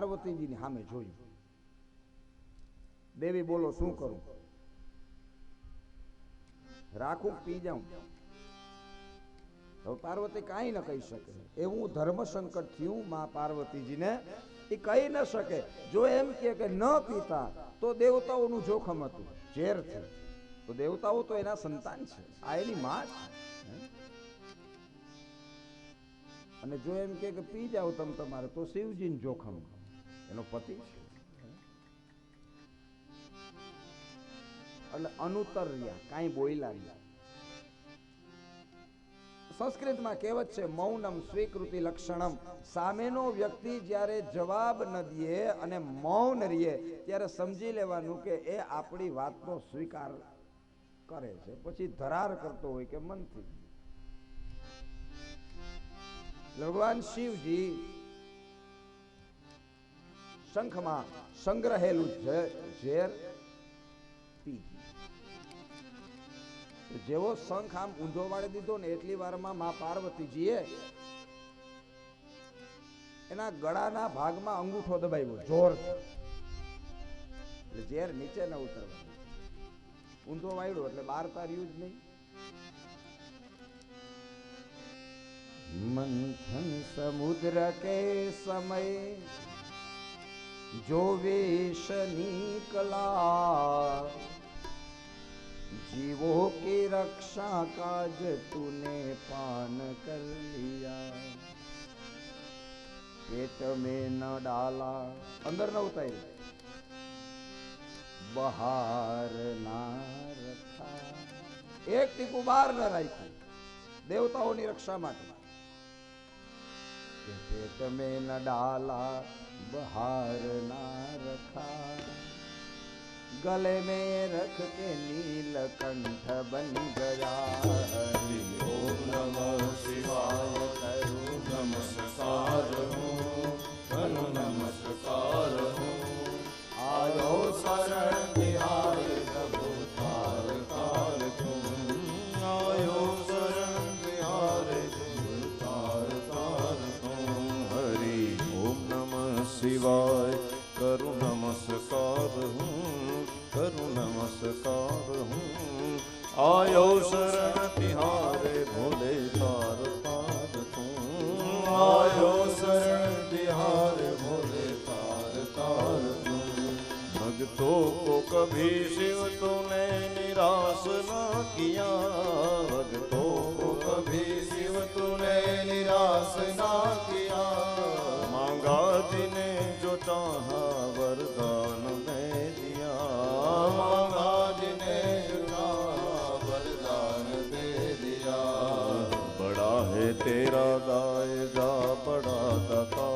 પાર્વતીજીની સામે જોયું. દેવી બોલો, શું કરું? રાખું, પી જાઉં. હવે પાર્વતી કાંઈ ન કહી શકે. એવું ધર્મ સંકટ થયું મા પાર્વતીજીને, એ કહી ન શકે. જો એમ કે ન પીતા, તો દેવતાઓનું જોખમ હતું. ઝેર છે. તો દેવતાઓ તો એના સંતાન છે. આ એની માં અને જો એમ કે પી જાઓ તમે તમારે, તો શિવજીને જોખમ. એનો પતિ એટલે અનુતર રહ્યા કાંઈ બોયલા રહ્યા સંસ્કૃતમાં કહેવત છે, મૌનમ સ્વીકૃતિ લક્ષણમ. સામેનો વ્યક્તિ જ્યારે જવાબ ન દે અને મૌન રહીએ, ત્યારે સમજી લેવાનું કે એ આપણી વાતનો સ્વીકાર કરે છે. પછી ધરાર કરતો હોય કે મનથી ભગવાન શિવજી શંખમાં સંગ્રહેલું ઝેર જેવો શંખ આમ ઊંધો વાળી દીધો ને એટલી વારમાં મા પાર્વતીજીએ એના ગળાના ભાગમાં અંગૂઠો દબાવ્યો, જોર એટલે ઝેર નીચે ન ઉતરવાનું. ઊંધો વાળ્યો એટલે બાર તાર્યું જ નહીં. મંથન સમુદ્ર કે સમય જોવેશની કલા જીવો કે રક્ષા કાજ તુને પાન કર લિયા પેટ મેં ન ડાલા અંદર ન ઉતારી બહાર ના રખા એક ટીકું બહાર ન રાખ્યું દેવતાઓની રક્ષા માટે કે તમે ન ડાલા બહાર ના રખા ગલે મે રખ કે નીલકંઠ બન ગયા હરિ ઓમ નમઃ શિવાય કરુ નમસ્કાર હું કરુ નમસ્કાર भक्तों को कभी शिव तूने निराश ना किया भक्तों को कभी शिव तूने निराश ना किया मांगा जिने जो चाहा वरदान दे दिया मांगा जिने जो चाहा वरदान दे दिया बड़ा है तेरा दाय जा बड़ा दातार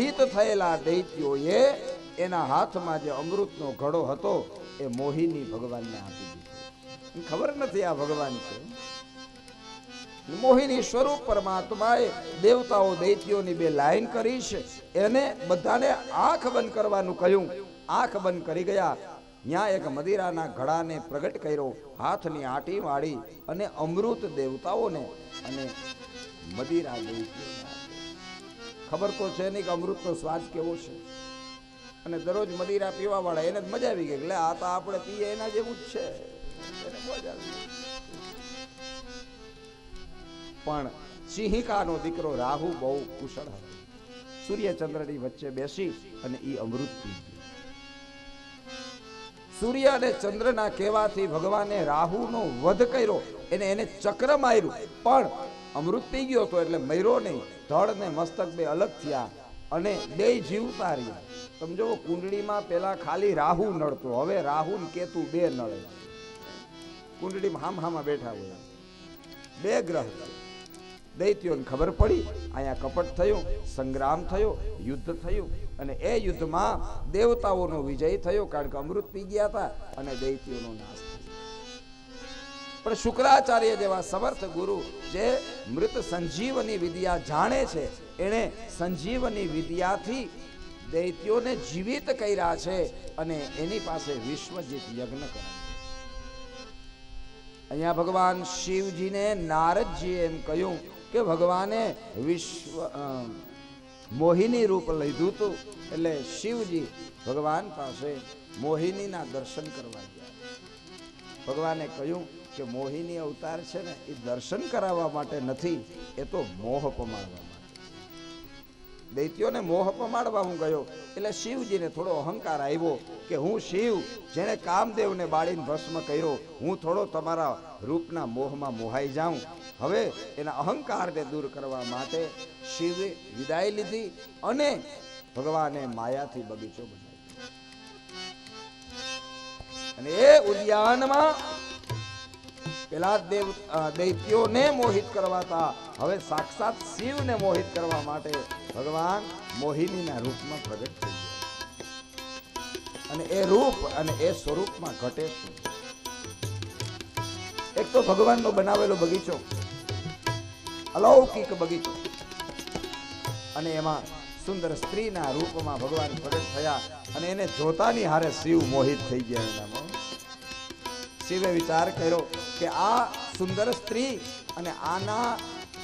મોહિત થયેલા દૈત્યોએ એના હાથમાં જે અમૃતનો ઘડો હતો, એ મોહિની ભગવાનને આપી દીધો. ખબર નથી આ ભગવાન છે? મોહિની સ્વરૂપ પરમાત્માએ દેવતાઓ દૈત્યોની બે લાઈન કરી છે. એને બધાને આંખ બંધ કરવાનું કહ્યું. આંખ બંધ કરી ગયા. ત્યાં એક મદિરાના ઘડાને પ્રગટ કર્યો, હાથની આટી વાળી અને અમૃત દેવતાઓને અને મદિરા દૈત્યોને. ખબર તો છે નહીં કે અમૃતનો સ્વાદ કેવો છે. અને દરરોજ મદિરા પીવા વાળા એને જ મજા આવી ગઈ. એટલે આ તો આપણે પીએ એના જેવું જ છે. પણ સિંહિકાનો દીકરો રાહુ બહુ કુશળ હતો. સૂર્યચંદ્રની વચ્ચે બેસી અને એ અમૃત પી સૂર્ય અને ચંદ્રના કહેવાથી ભગવાને રાહુનો વધ કર્યો. એને એને ચક્ર માર્યું. પણ અમૃત પી ગયો હતો એટલે મૈરો નહીં. ધડ ને મસ્તક બે અલગ થયા અને બે જીવતા રહ્યા સમજો કુંડળીમાં પેલા ખાલી રાહુ નડતો, હવે રાહુ ને કેતુ બે નડે. કુંડળીમાં હામ હામાં બેઠા હોય. બે ગ્રહ દૈત્યોને ખબર પડી, અહીંયા કપટ થયો, સંગ્રામ થયો, યુદ્ધ થયું અને એ યુદ્ધમાં દેવતાઓનો વિજય થયો, કારણ કે અમૃત પી ગયા હતા અને દૈત્યોનો નાશ થયો. પણ શુક્રાચાર્ય જેવા સમર્થ ગુરુ જે મૃત સંજીવની વિદ્યા જાણે છે, એણે સંજીવની વિદ્યાથી દૈત્યોને જીવિત કર્યા છે અને એની પાસે વિશ્વજીત યજ્ઞ કરે અહીંયા ભગવાન શિવજીને નારદજી એમ કહ્યું કે ભગવાને વિશ્વ મોહિની રૂપ લીધું હતું એટલે શિવજી ભગવાન પાસે મોહિનીના દર્શન કરવા ગયા. ભગવાને કહ્યું કે મોહિની અવતાર છે ને, એ દર્શન કરાવવા માટે નથી, એ તો મોહ પમાડવા માટે. દૈત્યોને મોહ પમાડવા હું ગયો, એટલે શિવજીને થોડો અહંકાર આવ્યો કે હું શિવ, જેણે કામદેવને બાળીને ભસ્મ કર્યો, હું થોડો તમારા રૂપના મોહમાં મોહાઈ જાઉં. હવે એના અહંકારને દૂર કરવા માટે શિવે વિદાય લીધી અને ભગવાને માયાથી બગીચો બનાવ્યો. અને એ ઉદ્યાનમાં પેલા દેવ દૈત્યોને મોહિત કરવાતા. હવે સાક્ષાત શિવને મોહિત કરવા માટે ભગવાન મોહિનીના રૂપમાં પ્રગટ થઈ ગયા. અને એ રૂપ અને એ સ્વરૂપમાં ઘટે એક તો ભગવાનનો બનાવેલો બગીચો, અલૌકિક બગીચો, અને એમાં સુંદર સ્ત્રીના રૂપમાં ભગવાન પ્રગટ થયા અને એને જોતાની હારે શિવ મોહિત થઈ ગયા એનામાં. શિવે વિચાર કર્યો કે આ સુંદર સ્ત્રી અને આના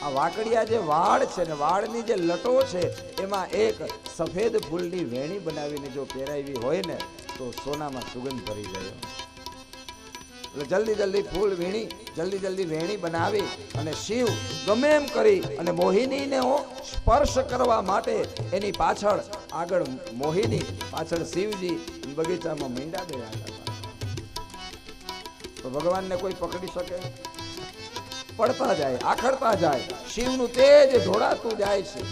આ વાકડિયા જે વાળ છે ને વાળની જે લટો છે, એમાં એક સફેદ ફૂલની વેણી બનાવીને જો પહેરાવી હોય ને, તો સોનામાં સુગંધ ભરી જાય એટલે જલ્દી જલ્દી ફૂલ વીણી, જલ્દી જલ્દી વેણી બનાવી અને શિવ ગમે એમ કરી અને મોહિનીને સ્પર્શ કરવા માટે એની પાછળ આગળ મોહિની, પાછળ શિવજી બગીચામાં મીંડા ગયા હતા તો ભગવાનને કોઈ પકડી શકે? પડતા જાય, આખડતા જાય. શિવનું તેજ ઢોળાતું જાય છે.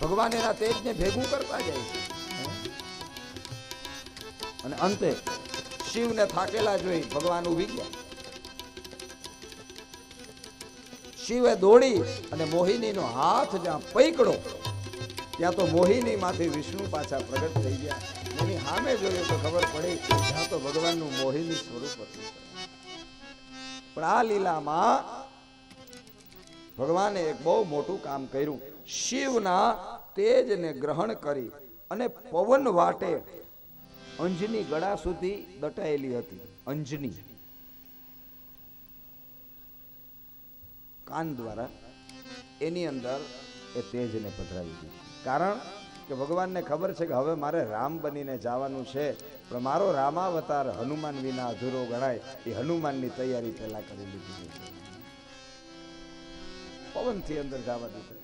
ભગવાન એના તેજને ભેગું કરતા જાય છે. અને અંતે, શિવને થાકેલા જોઈ ભગવાન ઊભી ગયા. શિવે દોડી અને મોહિનીનો હાથ જ્યાં પૈકડો, ત્યાં તો મોહિનીમાંથી વિષ્ણુ પાછા પ્રગટ થઈ ગયા. એની સામે જોયું તો ખબર પડી ત્યાં તો ભગવાનનું મોહિની સ્વરૂપ હતું. પણ આ લીલામાં ભગવાને એક બહુ મોટું કામ કર્યું. શિવના તેજને ગ્રહણ કરી અને પવન વાટે અંજની ગળા સુધી દટાયેલી હતી. અંજની. કાન દ્વારા એની અંદર એ તેજને પધરાવી દીધું. કારણ કે ભગવાનને ખબર છે કે હવે મારે રામ બનીને જવાનું છે. પણ મારો રામાવતાર હનુમાન વિના અધૂરો ગણાય. એ હનુમાનની તૈયારી પહેલા કરી લીધી પવનથી અંદર જવા દીધો.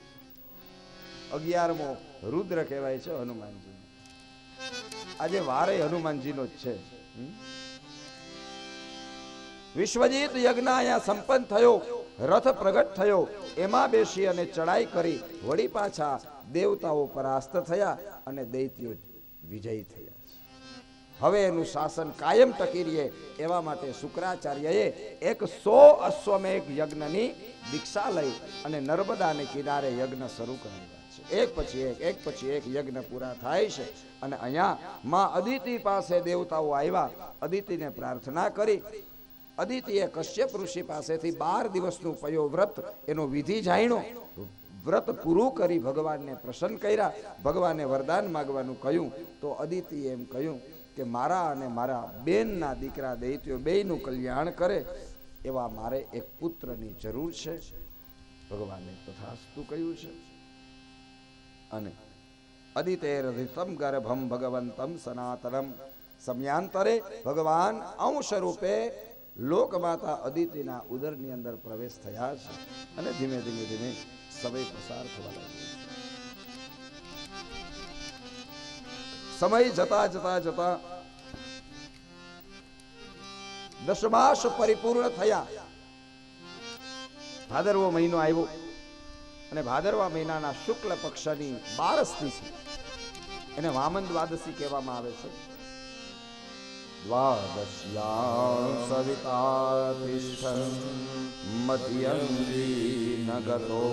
અગિયારમો રુદ્ર કહેવાય છે હનુમાનજી આજે વારે હનુમાનજીનો જ છે. વિશ્વજીત યજ્ઞ અહીંયા સંપન્ન થયો. રથ પ્રગટ થયો. એમાં બેસી અને ચડાઈ કરી વળી પાછા દેવતાઓ પરાસ્ત થયા અને દૈત્યો વિજયી થયા હવે એનું શાસન કાયમ ટકી રહે એવા માટે શુક્રાચાર્યએ એક સો અશ્વમેઘ યજ્ઞની દીક્ષા લઈ અને નર્મદાને કિનારે યજ્ઞ શરૂ કરાવ્યા છે. એક પછી એક એક પછી એક યજ્ઞ પૂરા થાય છે અને અહીંયા માં અદિતિ પાસે દેવતાઓ આવ્યા. અદિતિને પ્રાર્થના કરી અદિતિએ કશ્યપ ઋષિ પાસેથી બાર દિવસનું પયો વ્રત એનો વિધિ જાણ્યો. વ્રત પૂરું કરી ભગવાનને પ્રસન્ન કર્યા. ભગવાને વરદાન માગવાનું કહ્યું. તો અદિતિએ એમ કહ્યું કે, મારા અને મારા બેનના દીકરા દૈત્યો બેયનું કલ્યાણ કરે. એવા મારે એક પુત્રની જરૂર છે. ભગવાને તથાસ્તુ કહ્યું છે. અને અદિતેરધિતમ ગર્ભમ ભગવંતમ સનાતનમ. સમયાંતરે ભગવાન અંશ રૂપે લોકમાતા અદિતિના ઉદરની અંદર પ્રવેશ થયા છે અને ધીમે ધીમે ધીમે સમય પસાર થવા લાગ્યો સમય જતા જતા જતા દશમાસ પરિપૂર્ણ થયા. ભાદરવો મહિનો આવ્યો અને ભાદરવા મહિનાના શુક્લ પક્ષની બારસ તિથિ એને વામન દ્વાદશી કહેવામાં આવે છે. દ્વાદશ્યામ સવિતાતિષ્ઠન મધ્યંદી न गतो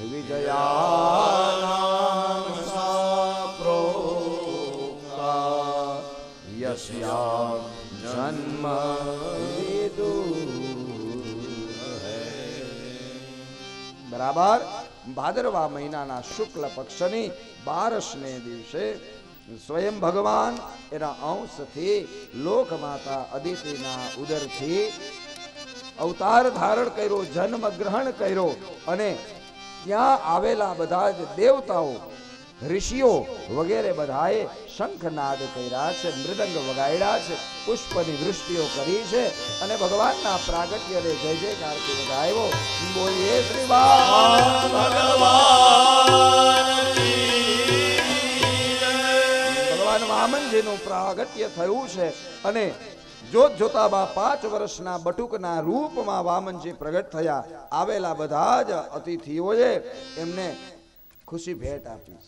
વિજયાનામ સા પ્રોક્તા યસ્યામ જન્મ બરાબર ભાદરવા મહિનાના શુક્લ પક્ષની બારસને દિવસે સ્વયં ભગવાન એના અંશથી લોકમાતા અદિતિના ઉદરથી અવતાર ધારણ કર્યો, જન્મ ગ્રહણ કર્યો અને ત્યાં આવેલા બધા જ દેવતાઓ, ઋષિઓ વગેરે બધાએ શંખનાદ કર્યા છે, મૃદંગ વગાડ્યા છે, પુષ્પની વૃષ્ટિઓ કરી છે અને ભગવાનના પ્રાગટ્યને જય જયકારથી વધાવ્યો બોલીએ શ્રી ભગવાન. વામનજીનું પ્રાગટ્ય થયું છે અને જોત જોતામાં પાંચ વર્ષના બટુકના રૂપમાં વામનજી પ્રગટ થયા, આવેલા બધા જ અતિથિઓએ એમને ખુશી ભેટ આપી.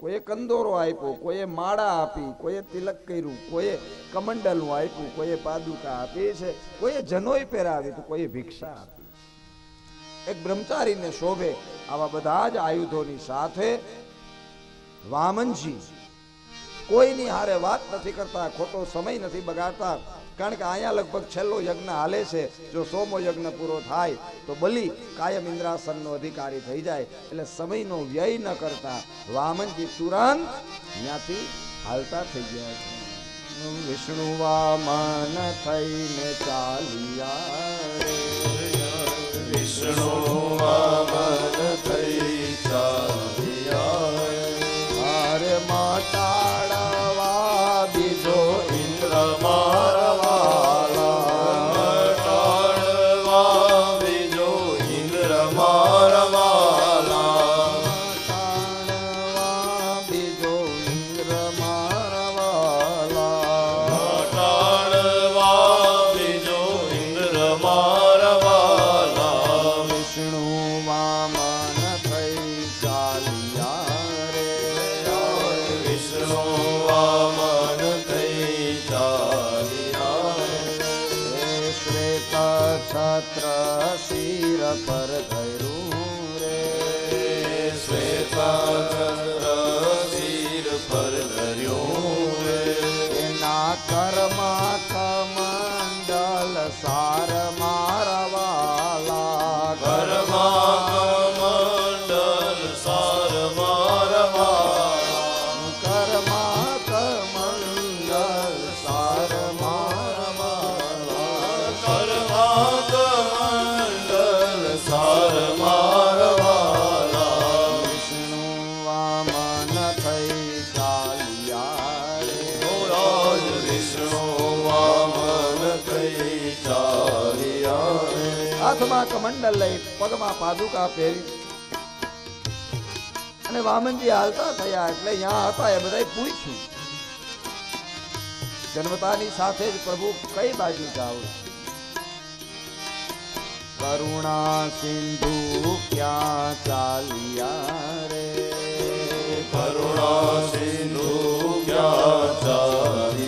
કોઈએ કંદોરો આપ્યો, કોઈએ માળા આપી, કોઈએ તિલક કર્યું, કોઈએ કમંડલનું આપ્યું, કોઈએ પાદુકા આપી છે, કોઈએ જનોય પહેરાવી તો કોઈએ ભિક્ષા આપી. એક બ્રહ્મચારીને શોભે આવા બધા જ આયુધોની સાથે વામનજી કોઈની હારે વાત નથી કરતા, ખોટો સમય નથી બગાડતા. કારણ કે અહીંયા લગભગ છેલ્લો યજ્ઞ હાલે છે. જો સોમો યજ્ઞ પૂરો થાય, તો બલિ કાયમ ઇન્દ્રાસનનો અધિકારી થઈ જાય. એટલે સમયનો વ્યય ન કરતા. વામનજી તુરંત ત્યાંથી હાલતા થઈ ગયા છે. વિષ્ણુ વામન થઈને ચાલ્યા એના હાથમાં કમંડલ લઈ પગમાં પાદુકા પહેરી. અને વામનજી હાલતા થયા એટલે અહીંયા હતા એ બધા પૂછ્યું. જન્મતાની સાથે જ પ્રભુ કઈ બાજુ જાઓ કરુણા સિંધુ ક્યાં ચાલ્યા રે? કરુણા સિંધુ ક્યાં ચાલ્યા